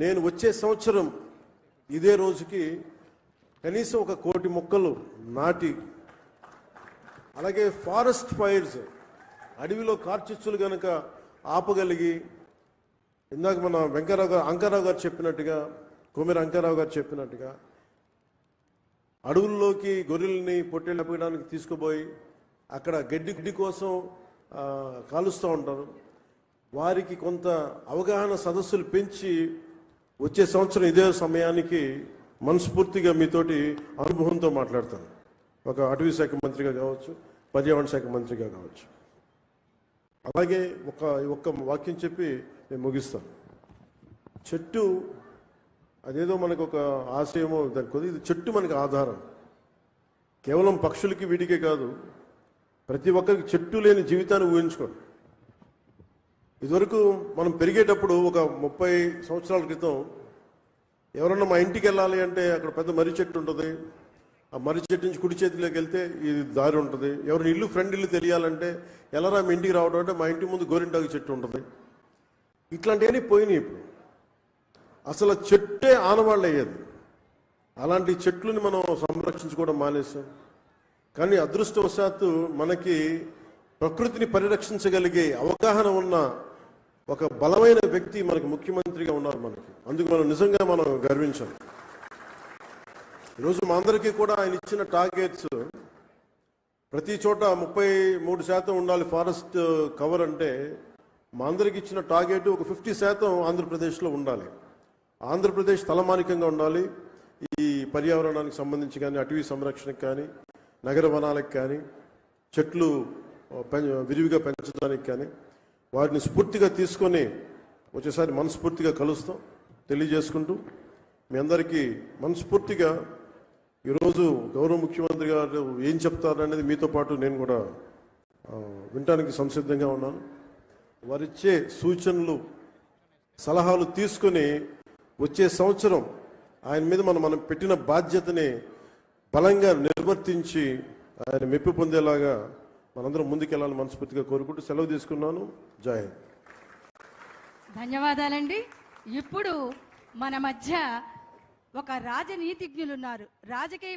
నేను వచ్చే సంవత్సరం ఇదే రోజుకి కనీసం ఒక కోటి మొక్కలు నాటి అలాగే ఫారెస్ట్ ఫైర్స్ అడవిలో కార్చిచ్చులు కనుక ఆపగలిగి ఇందాక మన వెంకరావు గారు అంకారావు గారు చెప్పినట్టుగా కొమిరి అంకారావు గారు చెప్పినట్టుగా అడవుల్లోకి గొర్రెల్ని పొట్టేళ్ళు అప్పగడానికి తీసుకుపోయి అక్కడ గడ్డి గడ్డి కోసం కాలుస్తూ ఉంటారు. వారికి కొంత అవగాహన సదస్సులు పెంచి వచ్చే సంవత్సరం ఇదే సమయానికి మనస్ఫూర్తిగా మీతోటి అనుభవంతో మాట్లాడతాను. ఒక అటవీ శాఖ మంత్రిగా కావచ్చు పర్యావరణ శాఖ మంత్రిగా కావచ్చు. అలాగే ఒక ఒక్క వాక్యం చెప్పి నేను ముగిస్తాను. చెట్టు అదేదో మనకు ఒక ఆశయమో దానికి కొద్ది ఇది చెట్టు మనకి ఆధారం. కేవలం పక్షులకి వీడికే కాదు ప్రతి ఒక్కరికి చెట్టు లేని జీవితాన్ని ఊహించుకోండి. ఇదివరకు మనం పెరిగేటప్పుడు ఒక ముప్పై సంవత్సరాల క్రితం ఎవరన్నా మా ఇంటికి వెళ్ళాలి అంటే అక్కడ పెద్ద మర్రి చెట్టు ఉంటుంది. ఆ మర్రి చెట్టు నుంచి కుడి చేతిలోకి వెళ్తే ఇది దారి ఉంటుంది. ఎవరిని ఇల్లు ఫ్రెండ్ ఇల్లు తెలియాలంటే ఎలారా మీ ఇంటికి రావడం అంటే మా ఇంటి ముందు గోరింటాకు చెట్టు ఉంటుంది. ఇట్లాంటివన్నీ పోయినాయి ఇప్పుడు. అసలు చెట్టే ఆనవాళ్ళు అయ్యేది అలాంటి చెట్లని మనం సంరక్షించుకోవడం మానేసాం కానీ అదృష్టవశాత్తు మనకి ప్రకృతిని పరిరక్షించగలిగే అవగాహన ఉన్న ఒక బలమైన వ్యక్తి మనకి ముఖ్యమంత్రిగా ఉన్నారు మనకి. అందుకు మనం నిజంగా మనం గర్వించాలి. ఈరోజు మా అందరికీ కూడా ఆయన ఇచ్చిన టార్గెట్స్ ప్రతి చోట ముప్పై మూడు శాతం ఉండాలి ఫారెస్ట్ కవర్ అంటే మా అందరికి ఇచ్చిన టార్గెట్ ఒక ఫిఫ్టీ శాతం ఆంధ్రప్రదేశ్లో ఉండాలి. ఆంధ్రప్రదేశ్ తలమానికంగా ఉండాలి. ఈ పర్యావరణానికి సంబంధించి కానీ అటవీ సంరక్షణకు కానీ నగర వనాలకు కానీ చెట్లు పెం- విరివిగా పెంచడానికి కానీ వాటిని స్ఫూర్తిగా తీసుకొని వచ్చేసారి మనస్ఫూర్తిగా కలుస్తాం తెలియజేసుకుంటూ. మీ అందరికీ మనస్ఫూర్తిగా ఈరోజు గౌరవ ముఖ్యమంత్రి గారు ఏం చెప్తారనేది మీతో పాటు నేను కూడా వినటానికి సంసిద్ధంగా ఉన్నాను. వారిచ్చే సూచనలు సలహాలు తీసుకొని వచ్చే సంవత్సరం ఆయన మీద మనం మనం పెట్టిన బాధ్యతని బలంగా నిర్వర్తించి ఆయన మెప్పు పొందేలాగా మనందరం ముందుకెళ్ళాలని మనస్ఫూర్తిగా కోరుకుంటూ సెలవు తీసుకున్నాను. జై ధన్యవాదాలండి. ఇప్పుడు మన మధ్య ఒక రాజనీతిజ్ఞులు ఉన్నారు రాజకీయ